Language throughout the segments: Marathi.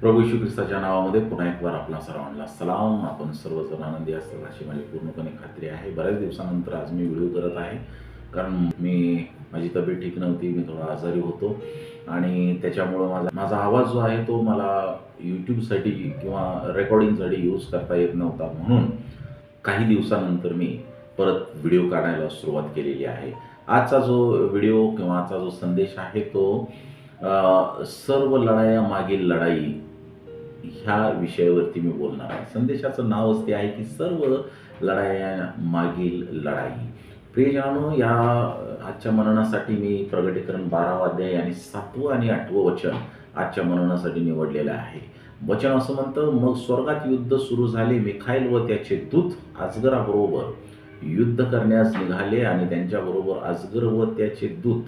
प्रभू श्री ख्रिस्ताच्या नावामध्ये पुन्हा एक बार आपला सर्वांना सलाम. आपण सर्वजण आनंदी असतात अशी माझी पूर्णपणे खात्री आहे. बऱ्याच दिवसानंतर आज मी व्हिडिओ करत आहे. कारण मी माझी तब्येत ठीक नव्हती मी थोडा आजारी होतो. आणि त्याच्यामुळं माझा माझा आवाज जो आहे तो मला यूट्यूबसाठी किंवा रेकॉर्डिंगसाठी यूज करता येत नव्हता. म्हणून काही दिवसानंतर मी परत व्हिडिओ काढायला सुरुवात केलेली आहे. आजचा जो व्हिडिओ किंवा आजचा जो संदेश आहे तो सर्व लढाया मागील लढाई ह्या विषयावरती मी बोलणार आहे. संदेशाचं नावच ते आहे की सर्व लढाया मागील लढाई. प्रियजनानो या आजच्या मननासाठी मी प्रगटीकरण बारावा अध्याय आणि सातवं आणि आठवं वचन आजच्या मननासाठी निवडलेलं आहे. वचन असं म्हणतं मग स्वर्गात युद्ध सुरू झाले मिखाईल व त्याचे दूत अजगराबरोबर युद्ध करण्यास निघाले आणि त्यांच्याबरोबर अजगर व त्याचे दूत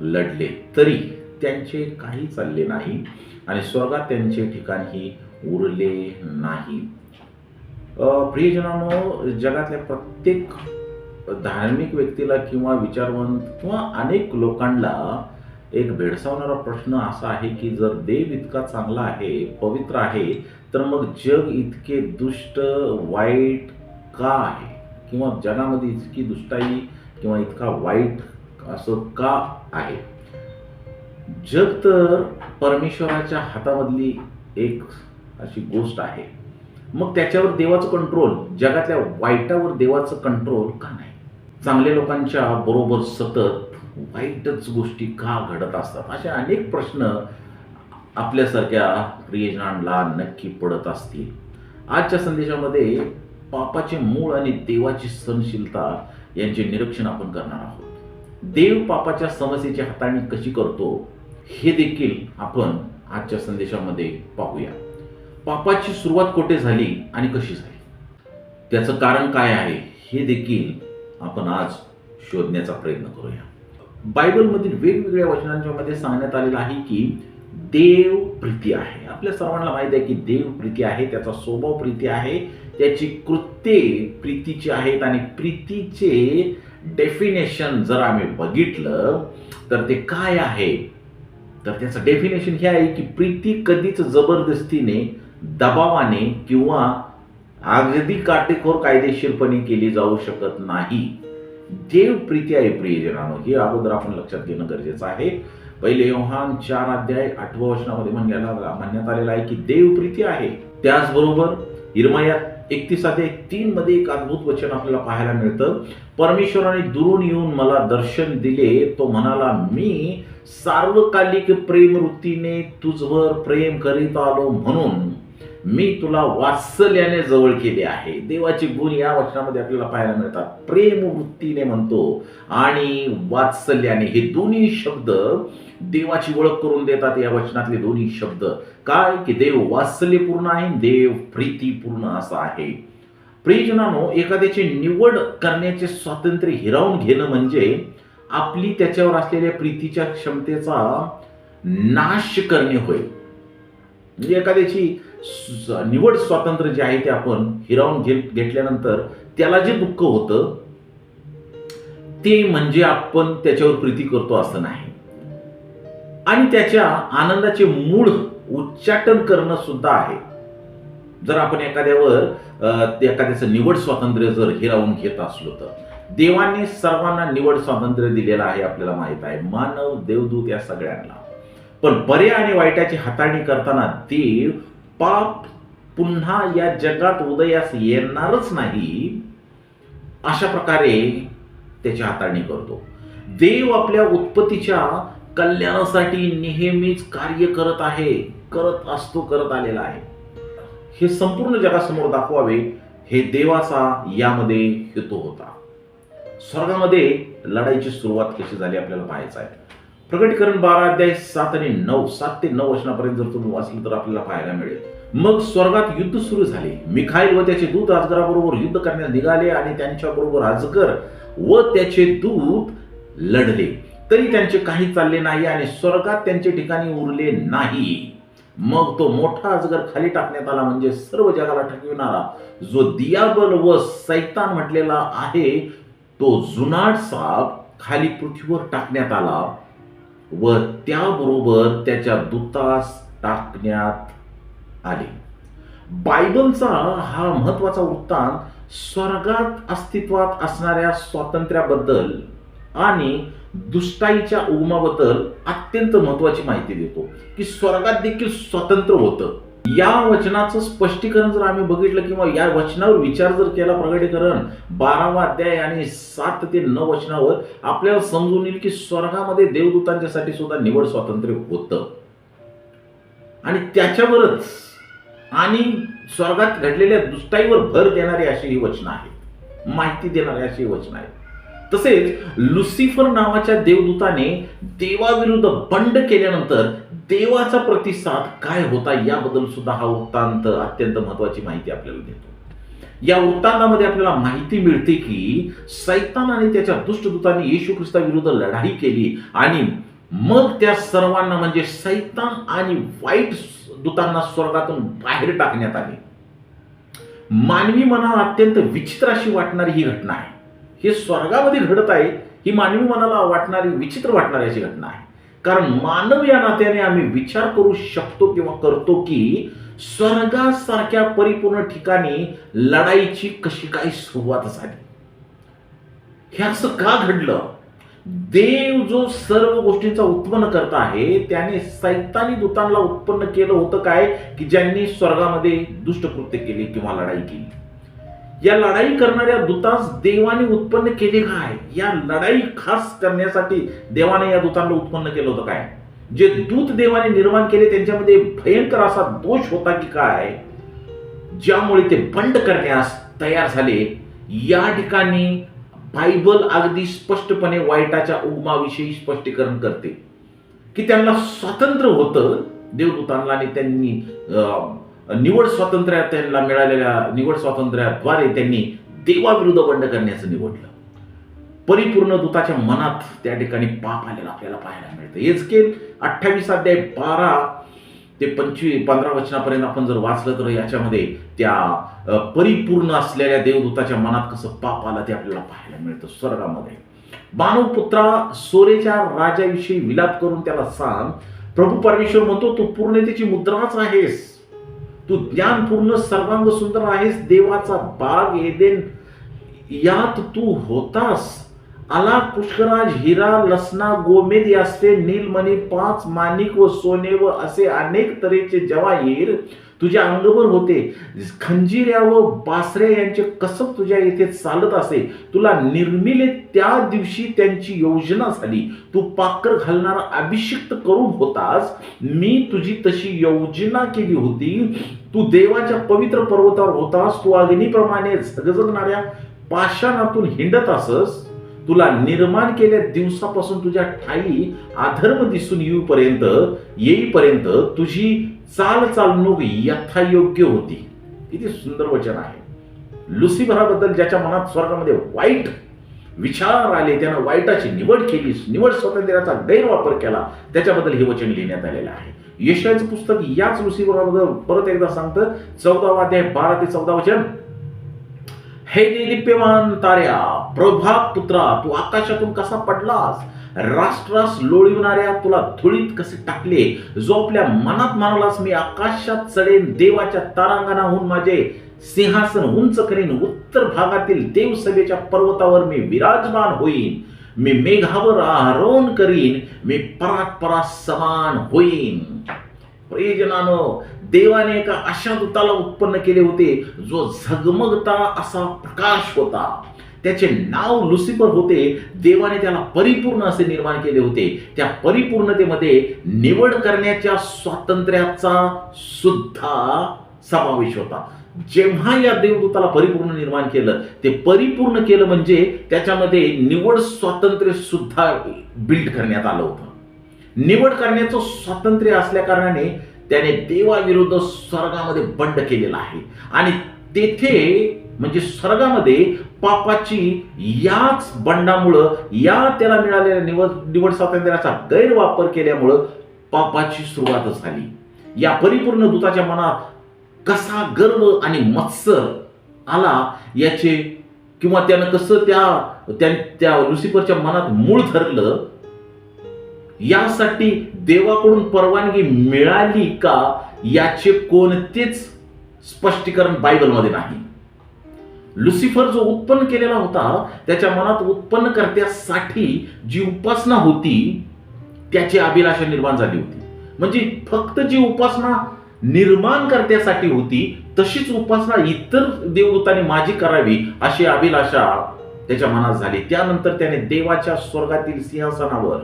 लढले. तरी त्यांचे काही चालले नाही आणि स्वर्गात त्यांचे ठिकाणही उरले नाही. प्रियजनांनो जगातल्या प्रत्येक धार्मिक व्यक्तीला किंवा विचारवंत किंवा अनेक लोकांना एक भेडसावणारा प्रश्न असा आहे की जर देव इतका चांगला आहे पवित्र आहे तर मग जग इतके दुष्ट वाईट का आहे? किंवा जगामध्ये इतकी दुष्टाई किंवा इतका वाईट असं का आहे? जग तर परमेश्वराच्या हातामधली एक अशी गोष्ट आहे. मग त्याच्यावर देवाचं कंट्रोल जगातल्या वाईटावर देवाचं कंट्रोल का नाही? चांगल्या लोकांच्या बरोबर सतत वाईटच गोष्टी का घडत असतात? असे अनेक प्रश्न आपल्यासारख्या प्रियजनांना नक्की पडत असतील. आजच्या संदेशामध्ये पापाचे मूळ आणि देवाची सहनशीलता यांचे निरीक्षण आपण करणार आहोत. देव पापाच्या समस्येची हाताळणी कशी करतो? हे देखील आपण आजच्या संदेशामध्ये पाहूया. पापाची सुरुवात कुठे झाली आणि कशी झाली? त्याचं कारण काय आहे हे देखील आपण आज शोधण्याचा प्रयत्न करूया. बायबलमधील वेगवेगळ्या वचनांच्या मध्ये सांगण्यात आलेलं आहे की देव प्रीती आहे. आपल्या सर्वांना माहिती आहे की देव प्रीती आहे त्याचा स्वभाव प्रीती आहे त्याची कृत्ये प्रीतीची आहेत आणि प्रीतीचे डेफिनेशन जर आम्ही बघितलं तर ते काय आहे? तर त्याचं डेफिनेशन हे आहे की प्रीती कधीच जबरदस्तीने दबावाने किंवा अगदी काटेकोर कायदेशीरपणे केली जाऊ शकत नाही. देव प्रीती आहे प्रियजनानो हे अगोदर आपण लक्षात घेणं गरजेचं आहे. पहिले योहान चार अध्याय आठव्या वचनामध्ये म्हणण्याला म्हणण्यात आलेलं आहे की देव प्रीती आहे. त्याचबरोबर इरमयात एकतीस अध्याय तीन मध्ये एक अद्भुत वचन आपल्याला पाहायला मिळतं. परमेश्वराने दुरून येऊन मला दर्शन दिले तो म्हणाला मी सार्वकालिक प्रेमवृत्तीने तुझवर प्रेम करीत आलो म्हणून मी तुला वात्सल्याने जवळ केले आहे. देवाचे गुण या वचनामध्ये आपल्याला पाहायला मिळतात. प्रेम वृत्तीने म्हणतो आणि वात्सल्याने. हे दोन्ही शब्द देवाची ओळख करून देतात या वचनातले दोन्ही शब्द. काय? की देव वात्सल्यपूर्ण आहे देव प्रीतीपूर्ण असा आहे. प्रियजनानो एखाद्याची निवड करण्याचे स्वातंत्र्य हिरावून घेणं म्हणजे आपली त्याच्यावर असलेल्या प्रीतीच्या क्षमतेचा नाश करणे होय. म्हणजे एखाद्याची निवड स्वातंत्र्य जे आहे ते आपण हिरावून घेत घेतल्यानंतर त्याला जे दुःख होतं ते म्हणजे आपण त्याच्यावर प्रीती करतो असं नाही. आणि त्याच्या आनंदाचे मूळ उच्चाटन करणं सुद्धा आहे. जर आपण एखाद्यावर ते एखाद्याचं निवड स्वातंत्र्य जर हिरावून घेत असलो तर. देवाने सर्वांना निवड स्वातंत्र्य दिलेलं आहे आपल्याला माहीत आहे. मानव देवदूत या सगळ्यांना. पण बरे आणि वाईटाची हाताळणी करताना देव पाप पुन्हा या जगात उदयास येणारच नाही अशा प्रकारे त्याची हाताळणी करतो. देव आपल्या उत्पत्तीच्या कल्याणासाठी नेहमीच कार्य करत आहे करत असतो करत आलेला आहे. हे संपूर्ण जगासमोर दाखवावे हे देवाचा यामध्ये हेतू होता. स्वर्गामध्ये लढाईची सुरुवात कशी झाली आपल्याला पाहायचं आहे. प्रकटीकरण बारा अध्याय सात आणि नऊ सात ते नऊ वर्षापर्यंत जर तुम्ही वाचलं तर आपल्याला पाहायला मिळेल. मग स्वर्गात युद्ध सुरू झाले. मिखाईल व त्याचे दूत अजगराबरोबर युद्ध करण्यास निघाले आणि त्यांच्याबरोबर अजगर व त्याचे दूत लढले. तरी त्यांचे काही चालले नाही आणि स्वर्गात त्यांचे ठिकाणी उरले नाही. मग तो मोठा अजगर खाली टाकण्यात आला म्हणजे सर्व जगाला ठकविणारा जो दियाबल व सैतान म्हटलेला आहे तो जुनाट साप खाली पृथ्वीवर टाकण्यात आला व त्याबरोबर त्याच्या दूतास टाकण्यात आले. बायबलचा हा महत्त्वाचा वृत्तांत स्वर्गात अस्तित्वात असणाऱ्या स्वातंत्र्याबद्दल आणि दुष्टाईच्या उगमाबद्दल अत्यंत महत्वाची माहिती देतो की स्वर्गात देखील स्वतंत्र होतं. या वचनाचं स्पष्टीकरण जर आम्ही बघितलं किंवा या वचनावर विचार जर केला प्रगटीकरण बारावा अध्याय आणि सात ते नऊ वचनावर आपल्याला समजून येईल की स्वर्गामध्ये देवदूतांच्यासाठी सुद्धा निवड स्वातंत्र्य होतं. आणि त्याच्यावरच आणि स्वर्गात घडलेल्या दुष्टाईवर भर देणारी अशी ही वचनं आहेत. माहिती देणारी अशी ही वचनं आहेत. तसेच लुसिफर नावाच्या देवदूताने देवाविरुद्ध बंड केल्यानंतर देवाचा प्रतिसाद काय होता याबद्दल सुद्धा हा वृत्तांत अत्यंत महत्वाची माहिती आपल्याला देतो. या वृत्तांतामध्ये आपल्याला माहिती मिळते की सैतान आणि त्याच्या दुष्टदूतांनी येशू ख्रिस्ताविरुद्ध लढाई केली आणि मग त्या सर्वांना म्हणजे सैतान आणि वाईट दूतांना स्वर्गातून बाहेर टाकण्यात आले. मानवी मनाला अत्यंत विचित्र अशी वाटणारी ही घटना आहे. हे स्वर्गामध्ये घडत आहे ही मानवी मनाला वाटणारी विचित्र वाटणारी अशी घटना आहे. कारण मानव या नात्याने आम्ही विचार करू शकतो किंवा करतो की स्वर्गासारख्या परिपूर्ण ठिकाणी लढाईची कशी काय सुरुवात झाली? हे असं का घडलं? देव जो सर्व गोष्टींचा उत्पन्न करता आहे त्याने सैतानी दूतांना उत्पन्न केलं होतं काय? की ज्यांनी स्वर्गामध्ये दुष्टकृत्य केली किंवा लढाई केली. या लढाई करणाऱ्या दूतास देवाने उत्पन्न केले काय? या लढाई खास करण्यासाठी देवाने या दूतांना उत्पन्न केलं होतं काय? जे दूत देवाने निर्माण केले त्यांच्यामध्ये भयंकर असा दोष होता की काय? ज्यामुळे ते बंड करण्यास तयार झाले. या ठिकाणी बायबल अगदी स्पष्टपणे वाईटाच्या उगमाविषयी स्पष्टीकरण करते. की त्यांना स्वातंत्र्य होतं देवदूतांना आणि त्यांनी निवड स्वातंत्र्यात त्यांना मिळालेल्या निवड स्वातंत्र्याद्वारे त्यांनी देवाविरुद्ध बंड करण्याचं निवडलं. परिपूर्ण दूताच्या मनात त्या ठिकाणी पाप आलेला आपल्याला पाहायला मिळतं. हेच अठ्ठावीस अध्याय बारा ते पंचवीस पंधरा वचनापर्यंत आपण जर वाचलं तर याच्यामध्ये त्या परिपूर्ण असलेल्या देवदूताच्या मनात कसं पाप आलं ते आपल्याला पाहायला मिळतं स्वर्गामध्ये. मानवपुत्रा सोरेच्या राजाविषयी विलाप करून त्याला सांग प्रभू परमेश्वर म्हणतो तू पूर्णतेची मुद्राच आहेस. तू ज्ञानपूर्ण सर्वांग सुंदर आहेस देवाचा बाग एदेन. यात तू होतास. आला पुष्कराज हिरा लसना गोमेद यास्ते नीलमणी पाच माणिक व सोने व असे अनेक तऱ्हेचे जवाहीर तुझ्या अंगभर होते. खंजिऱ्या व बासऱ्या यांचे कसब तुझ्या येथे चालत असे. तुला निर्मिले त्या दिवशी त्यांची योजना झाली. तू पाकर घालणारा अभिषिक्त करून होतास. मी तुझी तशी योजना केली होती. तू देवाच्या पवित्र पर्वतावर होतास. तू अग्नीप्रमाणे झगझगणाऱ्या पाषाणातून हिंडत असस. तुला निर्माण केल्या दिवसापासून तुझ्या ठाई अधर्म दिसून येऊपर्यंत येईपर्यंत तुझी चाल चालणूक यथायोग्य होती. किती सुंदर वचन आहे. लुसिफराबद्दल ज्याच्या मनात स्वर्गामध्ये वाईट विचार आले त्यानं वाईटाची निवड केली निवड स्वातंत्र्याचा गैरवापर केला त्याच्याबद्दल हे वचन लिहिण्यात आलेलं आहे. यशाचं पुस्तक याच लुसिफराबद्दल परत एकदा सांगतं. चौदावा अध्याय बारा ते चौदा वचन. हे दिप्यमान ताऱ्या प्रभात पुत्रा तू आकाशातून कसा पडलास? राष्ट्रास लोळविणाऱ्या तुला धुळीत कसे टाकले? जो आपल्या मनात म्हणालास मी आकाशात चढेन देवाच्या तारांगणाहून माझे सिंहासन उंच करेन उत्तर भागातील देवसभेच्या पर्वतावर मी विराजमान होईन. मी मेघावर आरोहण करीन मी परात समान होईन. प्रियजनानो देवाने एका अशा दूताला उत्पन्न केले होते जो झगमगता असा प्रकाश होता. त्याचे नाव लुसिफर होते देवाने त्याला परिपूर्ण असे निर्माण केले होते. त्या परिपूर्णतेमध्ये निवड करण्याच्या स्वातंत्र्याचा सुद्धा समावेश होता. जेव्हा या देवदूताला परिपूर्ण निर्माण केलं ते परिपूर्ण केलं म्हणजे त्याच्यामध्ये निवड स्वातंत्र्य सुद्धा बिल्ड करण्यात आलं होतं. निवड करण्याचं स्वातंत्र्य असल्या कारणाने त्याने देवाविरुद्ध स्वर्गामध्ये बंड केलेला आहे. आणि तेथे म्हणजे स्वर्गामध्ये पापाची याच बंडामुळं या त्याला मिळालेल्या निवड निवड स्वातंत्र्याचा गैरवापर केल्यामुळं पापाची सुरुवातच झाली. या परिपूर्ण दूताच्या मनात कसा गर्व आणि मत्सर आला याचे किंवा त्यानं कसं त्या त्या- त्या लुसिफरच्या मनात मूळ धरलं यासाठी देवाकडून परवानगी मिळाली का याचे कोणतेच स्पष्टीकरण बायबलमध्ये नाही. लुसिफर जो उत्पन्न केलेला होता त्याच्या मनात उत्पन्न करण्यासाठी जी उपासना होती त्याची अभिलाषा निर्माण झाली होती. म्हणजे फक्त जी उपासना निर्माण करण्यासाठी होती तशीच उपासना इतर देवदूतांनी माझी करावी अशी अभिलाषा त्याच्या मनात झाली. त्यानंतर त्याने देवाच्या स्वर्गातील सिंहासनावर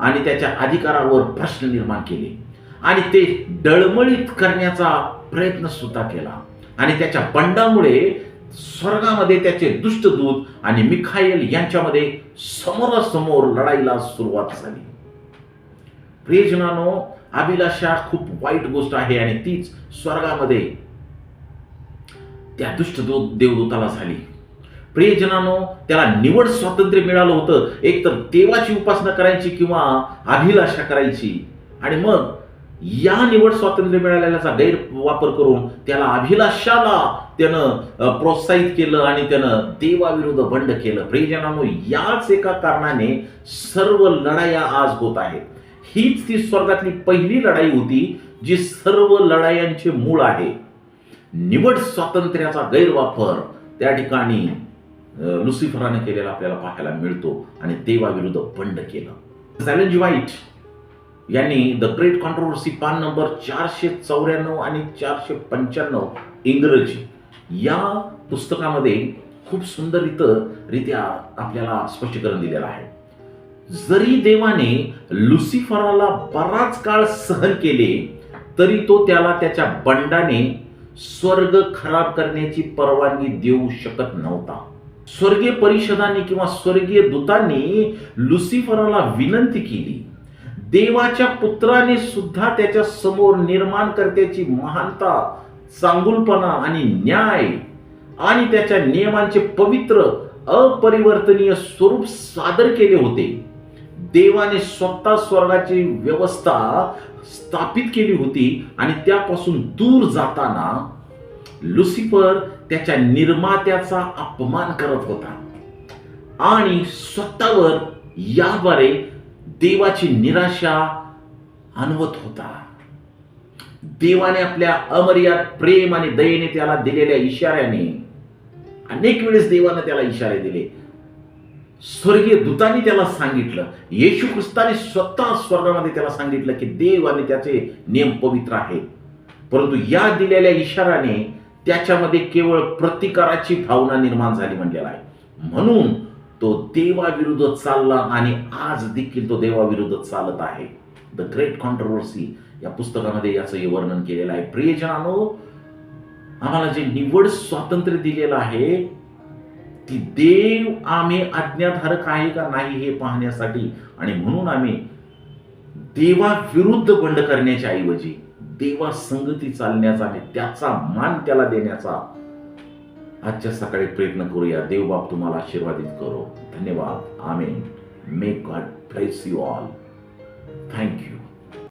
आणि त्याच्या अधिकारावर प्रश्न निर्माण केले. आणि ते डळमळीत करण्याचा प्रयत्न सुद्धा केला. आणि त्याच्या बंडामुळे स्वर्गामध्ये त्याचे दुष्टदूत आणि मिखाईल यांच्यामध्ये समोरासमोर लढाईला सुरुवात झाली. प्रियजनानो अभिलाषा खूप वाईट गोष्ट आहे आणि तीच स्वर्गामध्ये त्या दुष्टदूत देवदूताला झाली. प्रियजनानो त्याला निवड स्वातंत्र्य मिळालं होतं. एक तर देवाची उपासना करायची किंवा अभिलाषा करायची. आणि मग या निवड स्वातंत्र्य मिळालेल्याचा गैरवापर करून त्याला अभिलाषाला त्यानं प्रोत्साहित केलं आणि त्यानं देवाविरुद्ध बंड केलं. प्रियजनानो याच एका कारणाने सर्व लढाया आज होत आहेत. हीच ती स्वर्गातली पहिली लढाई होती जी सर्व लढायांचे मूळ आहे. निवड स्वातंत्र्याचा गैरवापर त्या ठिकाणी लुसिफराने केलेला आपल्याला पाहायला मिळतो आणि देवाविरुद्ध बंड केलं. सॅलेंज व्हाईट यांनी द ग्रेट कॉन्ट्रोवर्सी पान नंबर चारशे चौऱ्याण्णव आणि चारशे पंच्याण्णव इंग्रजी या पुस्तकामध्ये खूप सुंदर रित्या आपल्याला स्पष्टीकरण दिलेलं आहे. जरी देवाने लुसिफराला बराच काळ सहन केले तरी तो त्याला त्याच्या बंडाने स्वर्ग खराब करण्याची परवानगी देऊ शकत नव्हता. स्वर्गीय परिषदांनी किंवा स्वर्गीय दूतांनी लुसिफराला विनंती केली. देवाच्या पुत्राने सुद्धा त्याच्यासमोर निर्माण करत्याची महानता चांगुलपणा आणि न्याय आणि त्याच्या नियमांचे पवित्र अपरिवर्तनीय स्वरूप सादर केले होते. देवाने स्वतः स्वर्गाची व्यवस्था स्थापित केली होती आणि त्यापासून दूर जाताना लुसिफर त्याच्या निर्मात्याचा अपमान करत होता. आणि स्वतःवर याद्वारे देवाची निराशा आणवत होता. देवाने आपल्या अमर्याद प्रेम आणि दयेने त्याला दिलेल्या इशाऱ्याने अनेक वेळेस देवाने त्याला इशारे दिले. स्वर्गीय दूतांनी त्याला सांगितलं येशू ख्रिस्ताने स्वतः स्वर्गामध्ये त्याला सांगितलं की देव आणि त्याचे नियम पवित्र आहेत. परंतु या दिलेल्या इशाराने त्याच्यामध्ये केवळ प्रतिकाराची भावना निर्माण झाली म्हणलेला आहे. म्हणून तो देवाविरुद्ध चालला आणि आज देखील तो देवाविरुद्ध चालत आहे. द ग्रेट कॉन्ट्रोवर्सी या पुस्तकामध्ये याचंही वर्णन केलेलं आहे. प्रियजनानो आम्हाला जे निवड स्वातंत्र्य दिलेलं आहे ती देव आम्ही आज्ञाधारक आहे का नाही हे पाहण्यासाठी आणि म्हणून आम्ही देवाविरुद्ध बंड करण्याच्या ऐवजी देवा संगती चालण्याचा आणि त्याचा मान त्याला देण्याचा आजच्या सकाळी प्रयत्न करूया. देवबाप तुम्हाला आशीर्वादित करो. धन्यवाद. Amen. May God bless you all thank you